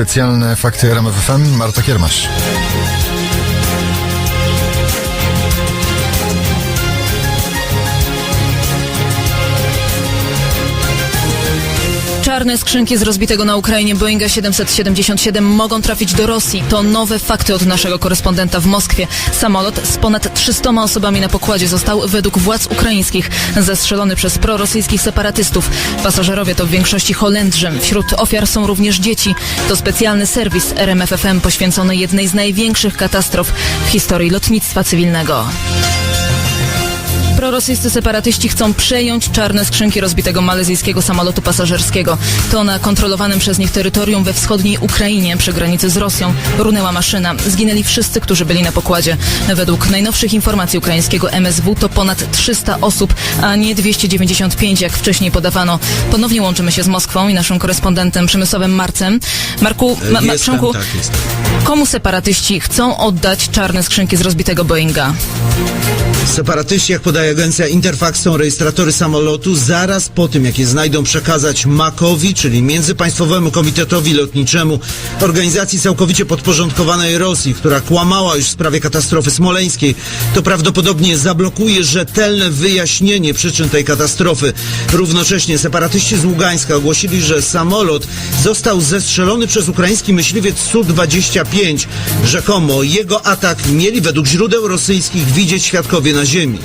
Specjalne fakty RMFFM. Marta Kiermasz. Czarne skrzynki z rozbitego na Ukrainie Boeinga 777 mogą trafić do Rosji. To nowe fakty od naszego korespondenta w Moskwie. Samolot z ponad 300 osobami na pokładzie został według władz ukraińskich zestrzelony przez prorosyjskich separatystów. Pasażerowie to w większości Holendrzy. Wśród ofiar są również dzieci. To specjalny serwis RMFFM poświęcony jednej z największych katastrof w historii lotnictwa cywilnego. Prorosyjscy separatyści chcą przejąć czarne skrzynki rozbitego malezyjskiego samolotu pasażerskiego. To na kontrolowanym przez nich terytorium we wschodniej Ukrainie przy granicy z Rosją runęła maszyna. Zginęli wszyscy, którzy byli na pokładzie. Według najnowszych informacji ukraińskiego MSW to ponad 300 osób, a nie 295, jak wcześniej podawano. Ponownie łączymy się z Moskwą i naszym korespondentem Przemysławem Marcem. Marku, ma, ma, Jestem, Przemku, tak, komu separatyści chcą oddać czarne skrzynki z rozbitego Boeinga? Separatyści, jak podaje agencja Interfax, są rejestratory samolotu. Zaraz po tym, jak je znajdą, przekazać MAKowi, czyli Międzypaństwowemu Komitetowi Lotniczemu, organizacji całkowicie podporządkowanej Rosji, która kłamała już w sprawie katastrofy smoleńskiej. To prawdopodobnie zablokuje rzetelne wyjaśnienie przyczyn tej katastrofy. Równocześnie separatyści z Ługańska ogłosili, że samolot został zestrzelony przez ukraiński myśliwiec Su-25. Rzekomo jego atak mieli według źródeł rosyjskich widzieć świadkowie na ziemi.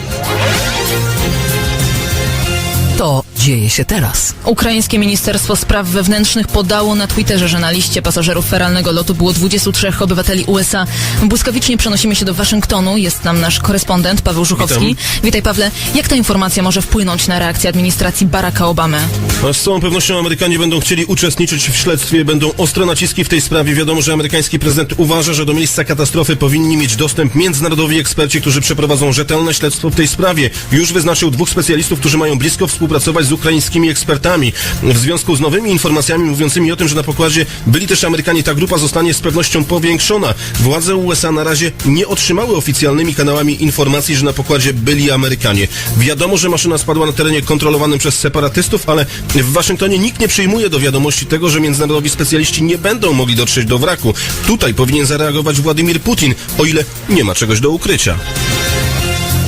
To dzieje się teraz. Ukraińskie Ministerstwo Spraw Wewnętrznych podało na Twitterze, że na liście pasażerów feralnego lotu było 23 obywateli USA. Błyskawicznie przenosimy się do Waszyngtonu. Jest tam nasz korespondent Paweł Żuchowski. Witam. Witaj Pawle. Jak ta informacja może wpłynąć na reakcję administracji Baracka Obamy? A Z całą pewnością Amerykanie będą chcieli uczestniczyć w śledztwie, będą ostre naciski w tej sprawie. Wiadomo, że amerykański prezydent uważa, że do miejsca katastrofy powinni mieć dostęp międzynarodowi eksperci, którzy przeprowadzą rzetelne śledztwo w tej sprawie. Już wyznaczył dwóch specjalistów, którzy mają blisko współpracować z ukraińskimi ekspertami. W związku z nowymi informacjami mówiącymi o tym, że na pokładzie byli też Amerykanie, ta grupa zostanie z pewnością powiększona. Władze USA na razie nie otrzymały oficjalnymi kanałami informacji, że na pokładzie byli Amerykanie. Wiadomo, że maszyna spadła na terenie kontrolowanym przez separatystów, ale w Waszyngtonie nikt nie przyjmuje do wiadomości tego, że międzynarodowi specjaliści nie będą mogli dotrzeć do wraku. Tutaj powinien zareagować Władimir Putin, o ile nie ma czegoś do ukrycia.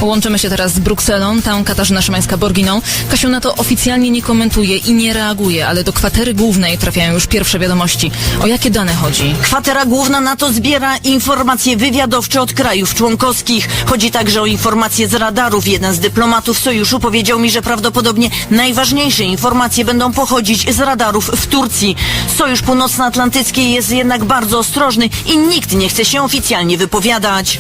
Łączymy się teraz z Brukselą. Tam Katarzyna Szymańska-Borginą. Kasiu na to oficjalnie nie komentuje i nie reaguje, ale do kwatery głównej trafiają już pierwsze wiadomości. O jakie dane chodzi? Kwatera główna NATO zbiera informacje wywiadowcze od krajów członkowskich. Chodzi także o informacje z radarów. Jeden z dyplomatów sojuszu powiedział mi, że prawdopodobnie najważniejsze informacje będą pochodzić z radarów w Turcji. Sojusz Północnoatlantycki jest jednak bardzo ostrożny i nikt nie chce się oficjalnie wypowiadać.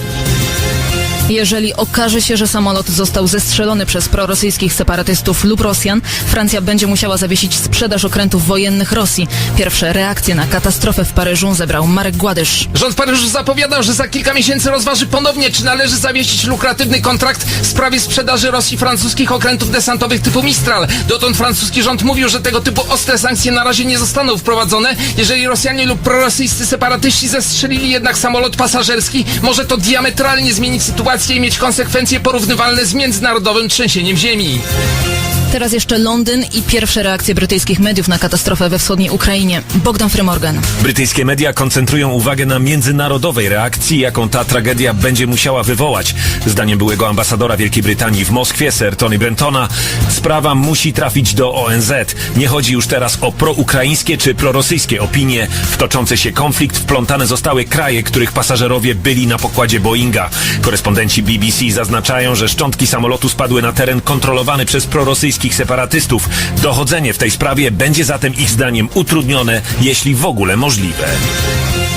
Jeżeli okaże się, że samolot został zestrzelony przez prorosyjskich separatystów lub Rosjan, Francja będzie musiała zawiesić sprzedaż okrętów wojennych Rosji. Pierwsze reakcje na katastrofę w Paryżu zebrał Marek Gładysz. Rząd Paryżu zapowiadał, że za kilka miesięcy rozważy ponownie, czy należy zawiesić lukratywny kontrakt w sprawie sprzedaży Rosji francuskich okrętów desantowych typu Mistral. Dotąd francuski rząd mówił, że tego typu ostre sankcje na razie nie zostaną wprowadzone. Jeżeli Rosjanie lub prorosyjscy separatyści zestrzelili jednak samolot pasażerski, może to diametralnie zmienić sytuację i mieć konsekwencje porównywalne z międzynarodowym trzęsieniem ziemi. Teraz jeszcze Londyn i pierwsze reakcje brytyjskich mediów na katastrofę we wschodniej Ukrainie. Bogdan Frymorgan. Brytyjskie media koncentrują uwagę na międzynarodowej reakcji, jaką ta tragedia będzie musiała wywołać. Zdaniem byłego ambasadora Wielkiej Brytanii w Moskwie, Sir Tony Brentona, sprawa musi trafić do ONZ. Nie chodzi już teraz o proukraińskie czy prorosyjskie opinie. W toczący się konflikt wplątane zostały kraje, których pasażerowie byli na pokładzie Boeinga. Korespondenci BBC zaznaczają, że szczątki samolotu spadły na teren kontrolowany przez prorosyjskich separatystów. Dochodzenie w tej sprawie będzie zatem ich zdaniem utrudnione, jeśli w ogóle możliwe.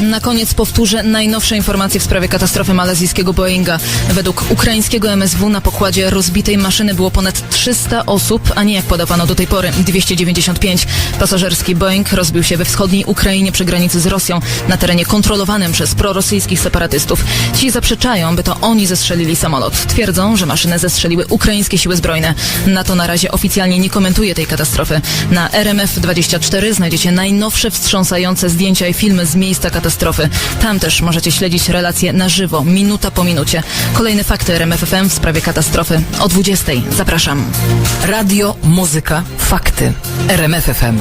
Na koniec powtórzę najnowsze informacje w sprawie katastrofy malezyjskiego Boeinga. Według ukraińskiego MSW na pokładzie rozbitej maszyny było ponad 300 osób, a nie jak podawano do tej pory 295. Pasażerski Boeing rozbił się we wschodniej Ukrainie przy granicy z Rosją na terenie kontrolowanym przez prorosyjskich separatystów. Ci zaprzeczają, by to oni zestrzelili samolot. Twierdzą, że maszynę zestrzeliły ukraińskie siły zbrojne. NATO na razie oficjalnie nie komentuje tej katastrofy. Na RMF24 znajdziecie najnowsze wstrząsające zdjęcia i filmy z miejsca katastrofy. Tam też możecie śledzić relacje na żywo, minuta po minucie. Kolejne fakty RMFFM w sprawie katastrofy o 20. Zapraszam. Radio, muzyka, fakty. RMFFM.